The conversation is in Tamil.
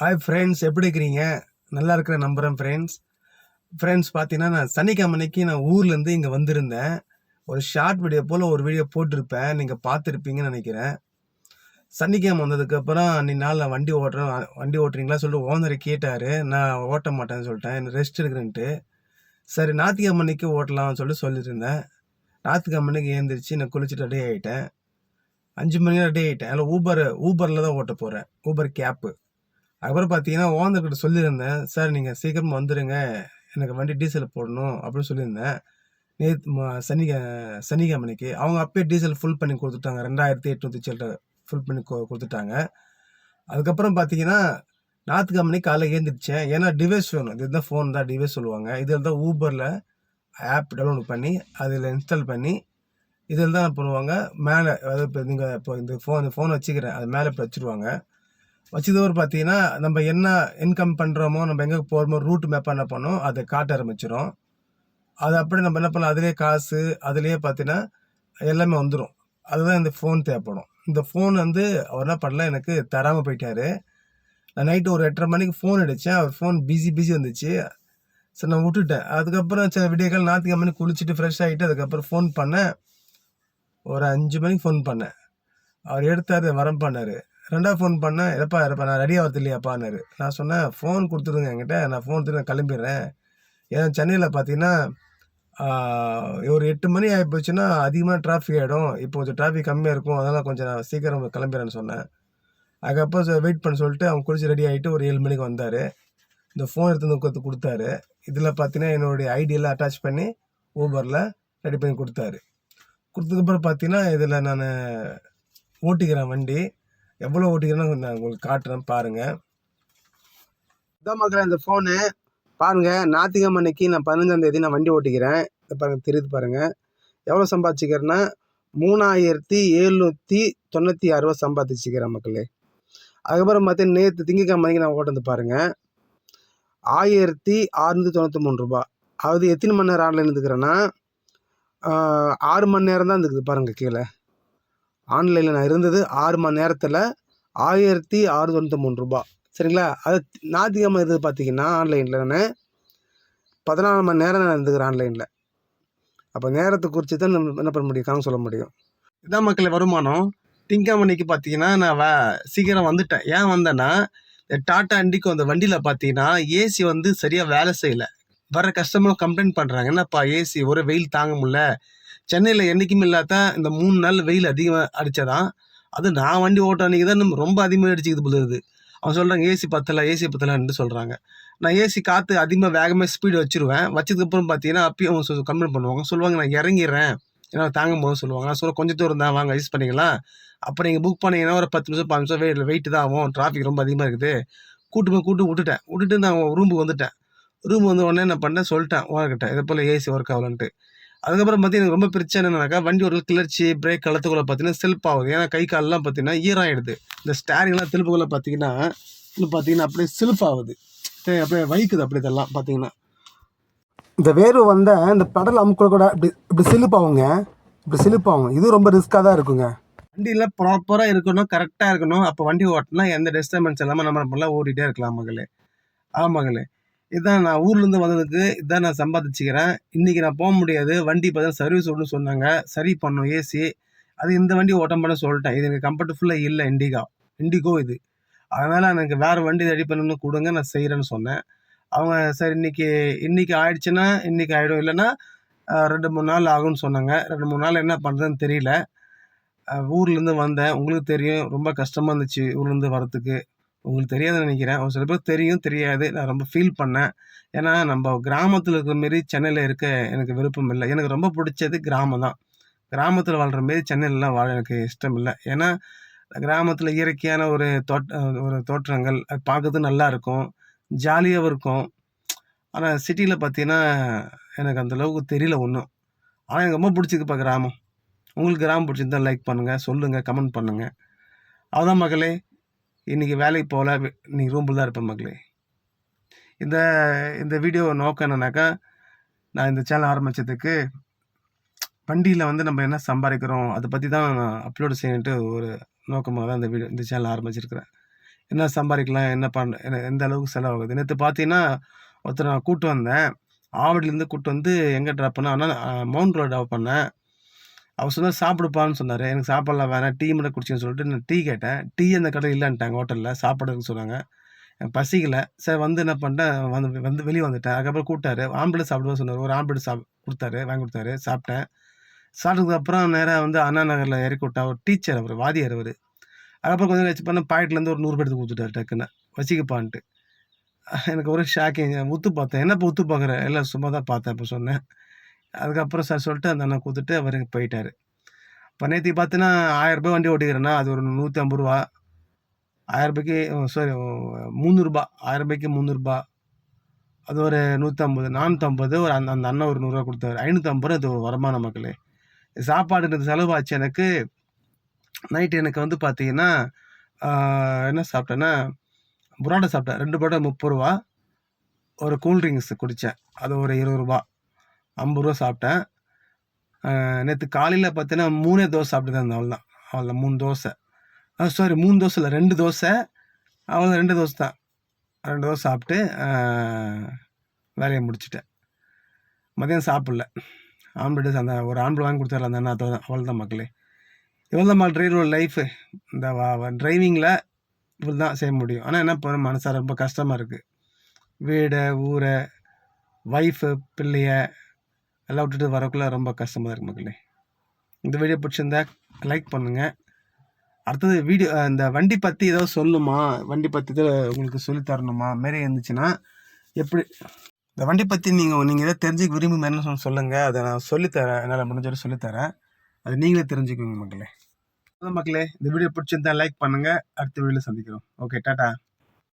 ஹாய் ஃப்ரெண்ட்ஸ் எப்படி இருக்கிறீங்க? நல்லா இருக்கிற நம்புகிறேன் ஃப்ரெண்ட்ஸ் ஃப்ரெண்ட்ஸ் பார்த்தீங்கன்னா நான் சனிக்கிழமைக்கு நான் ஊர்லேருந்து இங்கே வந்திருந்தேன். ஒரு ஷார்ட் வீடியோ போல் ஒரு வீடியோ போட்டிருப்பேன். நீங்கள் பார்த்துருப்பீங்கன்னு நினைக்கிறேன். சனிக்கிழமை வந்ததுக்கப்புறம் நீ நாளில் வண்டி ஓட்டுறேன். வண்டி ஓட்டுறீங்களா? சொல்லிட்டு ஓனர் கேட்டார். நான் ஓட்ட மாட்டேன்னு சொல்லிட்டேன். ரெஸ்ட் எடுக்கிறேன்ட்டு. சரி ஞாத்திக்கிழமைக்கு ஓட்டலாம்னு சொல்லிட்டு சொல்லியிருந்தேன் இருந்தேன் அன்னைக்கு ஏந்திரிச்சு நான் குளிச்சுட்டு ரெடி ஆகிட்டேன் அஞ்சு மணி ரெடி ஆகிட்டேன் அதில் ஊபர் ஊபரில் தான் ஓட்ட போகிறேன் ஊபர் கேப்பு அதுக்கப்புறம் பார்த்தீங்கன்னா ஓனர்கிட்ட சொல்லியிருந்தேன் சார் நீங்கள் சீக்கிரமாக வந்துடுங்க எனக்கு வண்டி டீசல் போடணும் அப்படின்னு சொல்லியிருந்தேன். நேற்று சனி சனிக்கிழமைக்கு. அவங்க அப்பயே டீசல் ஃபுல் பண்ணி கொடுத்துட்டாங்க. ரெண்டாயிரத்தி எட்நூற்றி சில்லரை ஃபுல் பண்ணி கொ கொடுத்துட்டாங்க. அதுக்கப்புறம் பார்த்தீங்கன்னா ஞாயிற்றுக்கிழமைக்கு காலைல ஏந்திரிச்சேன். ஏன்னா டிவைஸ் வேணும். இதுதான் ஃபோன் தான் டிவைஸ் சொல்லுவாங்க. இதில் தான் ஊபரில் ஆப் டவுன்லோட் பண்ணி அதில் இன்ஸ்டால் பண்ணி இதில் தான் பண்ணுவாங்க? மேலே அதாவது இப்போ நீங்கள் இப்போ இந்த ஃபோன் இந்த ஃபோன் வச்சுக்கிறேன். அது மேலே இப்போ வச்சுருவாங்க. வச்சதோடு பார்த்தீங்கன்னா நம்ம என்ன இன்கம் பண்ணுறோமோ நம்ம எங்கே போகிறோமோ ரூட் மேப் என்ன பண்ணோம் அதை காட்ட ஆரம்பிச்சிடும் அது அப்படி நம்ம என்ன பண்ணலாம் அதிலே காசு அதுலேயே பார்த்தீங்கன்னா எல்லாமே வந்துடும் அதுதான் இந்த ஃபோன் தேவைப்படும். இந்த ஃபோன் வந்து அவர் என்ன பண்ணல எனக்கு தராமல் போயிட்டார். நான் நைட்டு ஒரு எட்டரை மணிக்கு ஃபோன் அடித்தேன் அவர் ஃபோன் பிஸி பிஸி வந்துச்சு. சரி நான் விட்டுட்டேன். அதுக்கப்புறம் சரி விடியக்கால் ஞாயிற்றுக்கிழமை மணி குளிச்சுட்டு ஃப்ரெஷ் ஆகிட்டு அதுக்கப்புறம் ஃபோன் பண்ணேன். ஒரு அஞ்சு மணிக்கு ஃபோன் பண்ணேன். அவர் எடுத்தார் வரம் பண்ணார். ரெண்டாவது ஃபோன் பண்ணேன் எப்பா எப்பா நான் ரெடி ஆகிறது இல்லையாப்பான்னாரு நான் சொன்னேன் ஃபோன் கொடுத்துருங்க என்கிட்ட நான் ஃபோன் எடுத்து நான் கிளம்பிடுறேன். ஏன்னா சென்னையில் பார்த்தீங்கன்னா ஒரு எட்டு மணி ஆகி போச்சுன்னா அதிகமாக டிராஃபிக் ஆகிடும் இப்போ கொஞ்சம் டிராஃபிக் கம்மியாக இருக்கும். அதனால் கொஞ்சம் நான் சீக்கிரம் கிளம்பிடுறேன்னு சொன்னேன். அதுக்கப்புறம் வெயிட் பண்ண சொல்லிட்டு அவங்க குளிச்சு ரெடி ஆகிட்டு ஒரு ஏழு மணிக்கு வந்தார். இந்த ஃபோன் எடுத்து கொடுத்து கொடுத்தாரு. இதில் பார்த்தீங்கன்னா என்னுடைய ஐடியெல்லாம் அட்டாச் பண்ணி ஊபரில் ரெடி பண்ணி கொடுத்தாரு. கொடுத்ததுக்கப்புறம் பார்த்தீங்கன்னா இதில் நான் ஓட்டிக்கிறேன் வண்டி. எவ்வளோ ஓட்டிக்கிறேன்னு நான் உங்களுக்கு காட்டுறேன் பாருங்கள் இதான் மக்களே இந்த ஃபோனு பாருங்கள் ஞாயிற்றுக்கிழமை அன்னைக்கு நான் பதினஞ்சாம் தேதி நான் வண்டி ஓட்டிக்கிறேன். இதை பாருங்கள் தெரியுது பாருங்கள் எவ்வளோ சம்பாதிச்சிக்கிறேன்னா மூணாயிரத்தி எழுநூற்றி தொண்ணூற்றி ஆறு ரூபா சம்பாதிச்சிக்கிறேன் மக்களே. அதுக்கப்புறம் பார்த்தீங்கன்னா நேற்று திங்கக்கிழமை அன்னைக்கு நான் ஓட்டந்து பாருங்கள் ஆயிரத்தி அறுநூற்றி தொண்ணூற்றி மூணு ரூபா. அதாவது எத்தனை மணி நேரம் ஆன்லைன் இருந்துக்கிறேன்னா ஆறு மணி நேரம் தான் இருந்துக்குது பாருங்கள் கீழே. ஆன்லைனில் நான் இருந்தது ஆறு மணி நேரத்தில் ஆயிரத்தி ஆறு தொண்ணூற்றி மூணு ரூபா. சரிங்களா? அது ஞாயிற்றுக்கிழமை இது பார்த்தீங்கன்னா ஆன்லைனில் நான் பதினாலு மணி நேரம் நான் இருந்துக்கிறேன் ஆன்லைனில். அப்போ நேரத்தை குறித்து தான் நம்ம என்ன பண்ண முடியும்? கணக்கு சொல்ல முடியும். இதான் மக்கள் வருமானம். திங்கமணிக்கு பார்த்தீங்கன்னா நான் வ சீக்கிரம் வந்துட்டேன். ஏன் வந்தேன்னா இந்த டாட்டா அண்டிக்கும் அந்த வண்டியில் பார்த்தீங்கன்னா ஏசி வந்து சரியாக வேலை செய்யலை. வர கஸ்டமரும் கம்ப்ளைண்ட் பண்ணுறாங்க என்னப்பா ஏசி ஒரு வெயில் தாங்க முடியல. சென்னையில் என்றைக்கும் இல்லாத இந்த மூணு நாள் வெயில் அதிகமாக அடித்ததான் அது நான் வண்டி ஓட்ட அன்றைக்கி தான் நம்ம ரொம்ப அதிகமாக அடிச்சுக்கிது போகுது அவன் சொல்கிறாங்க ஏசி பத்தலை ஏசி பத்தலைன்ட்டு சொல்கிறாங்க நான் ஏசி காற்று அதிகமாக வேகமாக ஸ்பீடு வச்சுருவேன். வச்சதுக்கப்புறம் பார்த்தீங்கன்னா அப்பயும் அவங்க கம்ப்ளைண்ட் பண்ணுவாங்க. சொல்லுவாங்க நான் இறங்கிடுறேன். ஏன்னா தாங்க போது சொல்லுவாங்க. நான் சொல்ல கொஞ்சம் தூரம் தான் வாங்க யூஸ் பண்ணிக்கலாம் அப்போ நீங்கள் புக் பண்ணீங்கன்னா ஒரு பத்து நிமிஷம் பாஞ்சு நிமிஷம் வெயிட் வெயிட் தான் ஆகும். டிராஃபிக் ரொம்ப அதிகமாக இருக்குது. கூட்டு போய் கூட்டு விட்டுட்டேன். விட்டுட்டு நான் ரூமுக்கு வந்துட்டேன். ரூம் வந்த உடனே என்ன பண்ணேன் சொல்லிட்டேன் ஓனர்கிட்ட இதை போல் ஏசி ஒர்க் ஆகலன்ட்டு. அதுக்கப்புறம் பார்த்தீங்கன்னா எனக்கு ரொம்ப பிரச்சனை என்னன்னாக்கா வண்டி ஒரு கிளர்ச்சி பிரேக் கலத்துக்குள்ளே பார்த்தீங்கன்னா செல்ப் ஆகுது. ஏன்னா கை காலெலாம் பார்த்தீங்கன்னா ஈராயிடுது. இந்த ஸ்டேரிங்லாம் திருப்புக்குள்ளே பார்த்தீங்கன்னா பார்த்தீங்கன்னா அப்படியே சிலிப் ஆகுது. அப்படியே வைக்குது அப்படி இதெல்லாம் பார்த்தீங்கன்னா. இந்த வேர்வை வந்த இந்த படல் அமுக்குள்ள கூட இப்படி இப்படி ஆகுங்க. இப்படி சிலிப்பாகும் இது ரொம்ப ரிஸ்க்காக தான் இருக்குங்க. வண்டியில் ப்ராப்பராக இருக்கணும் கரெக்டாக இருக்கணும். அப்போ வண்டி ஓட்டினா எந்த டிஸ்டர்பன்ஸ் இல்லாமல் நம்ம பண்ணலாம் ஓடிட்டே இருக்கலாம் மகளே ஆமாங்களே. இதான் நான் ஊர்லேருந்து வந்ததுக்கு இதான் நான் சம்பாதிச்சுக்கிறேன். இன்றைக்கி நான் போக முடியாது. வண்டி பார்த்தா சர்வீஸ் ஒன்று சொன்னாங்க. சரி பண்ணோம் ஏசி. அது இந்த வண்டி ஓட்டம் பண்ண சொல்லிட்டேன். இது எனக்கு கம்ஃபர்டபுளாக இல்லை இண்டிகா. இண்டிகோ இது. அதனால் எனக்கு வேறு வண்டி ரெடி பண்ணணும்னு கொடுங்க நான் செய்கிறேன்னு சொன்னேன். அவங்க சரி இன்னைக்கு இன்றைக்கி ஆயிடுச்சுன்னா இன்றைக்கி ஆகிடும் இல்லைன்னா ரெண்டு மூணு நாள் ஆகும்னு சொன்னாங்க. ரெண்டு மூணு நாள் என்ன பண்ணுறதுன்னு தெரியல. ஊர்லேருந்து வந்தேன். உங்களுக்கு தெரியும் ரொம்ப கஷ்டமாக இருந்துச்சு ஊர்லேருந்து வரத்துக்கு உங்களுக்கு தெரியாதுன்னு நினைக்கிறேன். ஒரு சில பேர் தெரியும் தெரியாது. நான் ரொம்ப ஃபீல் பண்ணேன். ஏன்னா நம்ம கிராமத்தில் இருக்கிற மாரி சென்னையில் இருக்க எனக்கு விருப்பம் இல்லை. எனக்கு ரொம்ப பிடிச்சது கிராமம் தான். கிராமத்தில் வாழ்கிற மாரி சென்னையிலலாம் வாழ எனக்கு இஷ்டம் இல்லை. ஏன்னா கிராமத்தில் இயற்கையான ஒரு தோட்ட ஒரு தோற்றங்கள் அது பார்க்கறது நல்லாயிருக்கும் ஜாலியாகவும் இருக்கும். ஆனால் சிட்டியில் பார்த்தீங்கன்னா எனக்கு அந்த அளவுக்கு தெரியல ஒன்றும் ஆனால் எனக்கு ரொம்ப பிடிச்சிருக்குப்பா கிராமம். உங்களுக்கு கிராமம் பிடிச்சிருந்தா லைக் பண்ணுங்கள் சொல்லுங்கள் கமெண்ட் பண்ணுங்கள் அதான் மகளே இன்றைக்கி வேலைக்கு போகல இன்னைக்கு ரூமில் தான் இருப்பேன் மக்களே இந்த இந்த வீடியோ நோக்கம் என்னன்னாக்கா நான் இந்த சேனல் ஆரம்பித்ததுக்கு வண்டியில் வந்து நம்ம என்ன சம்பாதிக்கிறோம் அதை பற்றி தான் நான் அப்லோடு செய்யணுன்ட்டு ஒரு நோக்கமாக தான் இந்த வீடியோ இந்த சேனல் ஆரம்பிச்சிருக்கிறேன். என்ன சம்பாதிக்கலாம் என்ன பண்ண என்ன எந்த அளவுக்கு செலவாகுது? நேற்று பார்த்தீங்கன்னா ஒருத்தர் நான் கூப்பிட்டு வந்தேன். ஆவடிலேருந்து கூப்பிட்டு வந்து எங்கே ட்ராப் பண்ணேன். ஆனால் மவுண்ட் ரோடு ட்ராப் பண்ணேன். அவர் சொன்னார் சாப்பிடுப்பான்னு சொன்னார். எனக்கு சாப்பிடலாம் வேணாம் டீ மட்டும் குடிச்சுன்னு சொல்லிட்டு நான் டீ கேட்டேன். டீ அந்த கடை இல்லைன்ட்டாங்க ஹோட்டலில். சாப்பாடுன்னு சொன்னாங்க. பசிக்கலை பசிக்கல. சரி வந்து என்ன பண்ணிட்டேன் வந்து வந்து வெளியே வந்துட்டேன். அதுக்கப்புறம் கூப்பிட்டாரு. ஆம்புலன்ஸ் சாப்பிடுவோம் சொன்னார். ஒரு ஆம்புலன்ஸ் சாப் கொடுத்தாரு வாங்கி கொடுத்தாரு. சாப்பிட்டேன். சாப்பிட்டதுக்கப்புறம் நேராக வந்து அண்ணா நகரில் இறக்கி விட்டா ஒரு டீச்சர் அவர் வாதியார் அவர். அதுக்கப்புறம் கொஞ்சம் கழிச்சு பண்ண பாக்கெட்லேருந்து ஒரு நூறு எடுத்து கொடுத்துட்டார் டக்குன்னு. வச்சிக்கப்பான்ட்டு எனக்கு ஒரு ஷாக்கிங் உத்து பார்த்தேன். என்னப்போ உத்து பார்க்குற? இல்லை சும்மா தான் பார்த்தேன் இப்போ சொன்னேன். அதுக்கப்புறம் சார் சொல்லிட்டு அந்த அண்ணன் கொடுத்துட்டு அவர் போயிட்டார். இப்போ நேற்று பார்த்தீங்கன்னா ஆயிரம் வண்டி ஓட்டிக்கிறேன்னா அது ஒரு நூற்றி ஐம்பது ரூபா. ஆயிரம் சாரி முந்நூறுரூபா ஆயிரம் முந்நூறுரூபா அது ஒரு நூற்றம்பது நானூற்றம்பது ஒரு அந்த அந்த அண்ணன் ஒரு நூறுரூவா கொடுத்தாரு. ஐநூற்றம்பது ரூபா அது ஒரு வருமானம் மக்களே. சாப்பாடுன்றது செலவாச்சு எனக்கு. நைட்டு எனக்கு வந்து பார்த்தீங்கன்னா என்ன சாப்பிட்டேன்னா புரோட்டா சாப்பிட்டேன். ரெண்டு புரோட்டா முப்பது ரூபா. ஒரு கூல்ட்ரிங்க்ஸ் குடித்தேன் அது ஒரு இருபது ரூபா. ஐம்பது ரூபா சாப்பிட்டேன். நேற்று காலையில் பார்த்தீங்கன்னா மூணே தோசை சாப்பிட்டு தான் அவ்வளோதான் அவ்வளோ மூணு தோசை. சாரி மூணு தோசை இல்லை ரெண்டு தோசை. அவ்வளோ ரெண்டு தோசை தான். ரெண்டு தோசை சாப்பிட்டு வேலையை முடிச்சிட்டேன். மதியம் சாப்பிடல. ஆம்லெட் அந்த ஒரு ஆம்லெட் வாங்கி கொடுத்தாரு அந்த அண்ணா அவ்வளோ தான் மக்களே. இவ்வளோ தான் டிரைவரோட லைஃபு இந்த டிரைவிங்கில் இவ்வளோ தான் செய்ய முடியும். ஆனால் என்ன பண்ண மனசாக ரொம்ப கஷ்டமாக இருக்குது வீடை ஊரை ஒய்ஃபு பிள்ளைய எல்லாம் விட்டுட்டு வரக்குள்ளே ரொம்ப கஷ்டமாக இருக்கு மக்களே. இந்த வீடியோ பிடிச்சிருந்தா லைக் பண்ணுங்கள் அடுத்தது வீடியோ இந்த வண்டி பற்றி ஏதாவது சொல்லணுமா வண்டி பற்றி ஏதோ உங்களுக்கு சொல்லி தரணுமா? மாரி இருந்துச்சுன்னா எப்படி இந்த வண்டி பற்றி நீங்கள் நீங்கள் எதாவது தெரிஞ்சுக்க விரும்பி சொன்ன சொல்லுங்கள் அதை நான் சொல்லித்தரேன் என்னால் முடிஞ்ச சொல்லித்தரேன் அது நீங்களே தெரிஞ்சுக்கோங்க மக்களே. மக்களே. இந்த வீடியோ பிடிச்சிருந்தா லைக் பண்ணுங்கள் அடுத்த வீடியோவில் சந்திக்கிறோம். Okay tata